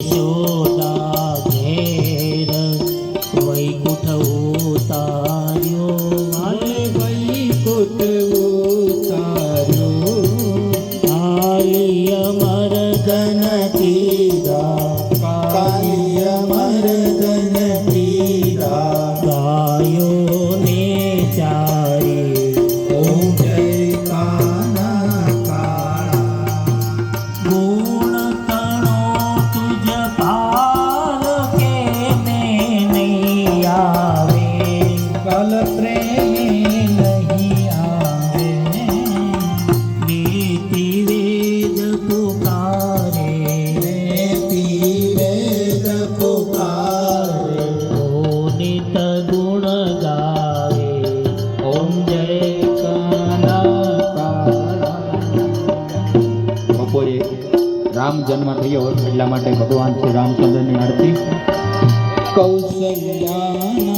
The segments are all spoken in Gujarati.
યશોદા ઘેર વૈકુંઠ ઉતાર્યો અને વૈકુંઠ ઉતાર્યો કાલિય મરદન કીધા કાલિય મર્દન કલ પ્રેમી નહીં આવે વેતી વેદ પુકારે રેતી વેદ પુકારે નિત ગુણ ગાવે ઓમ જય બપોરે રામ જન્મ થયો એટલા માટે ભગવાન શ્રી રામચંદ્રની આરતી. કૌશલ્યાના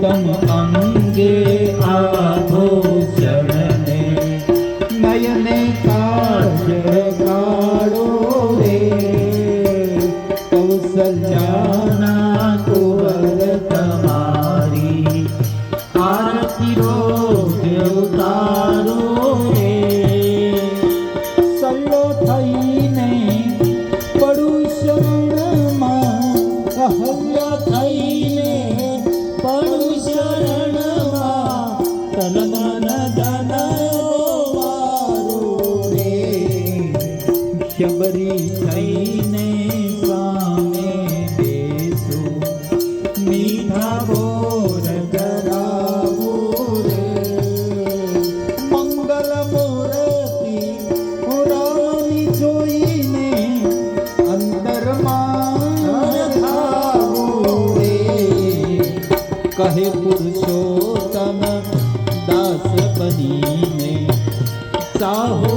ઉત્તમ અંગે આભૂષણને નયને કાજ કાળો રે કૌશલ્યાના કુવર તમારી આરતી રોજ શબરી થઈને સામે બેસો. મીઠા બોર કરાવો મંગલ મૂર્તિ પુરાણી જોઈને અંતરમાં થાવો રે. કહે પુરુષોત્તમ દાસ બનીને સાહો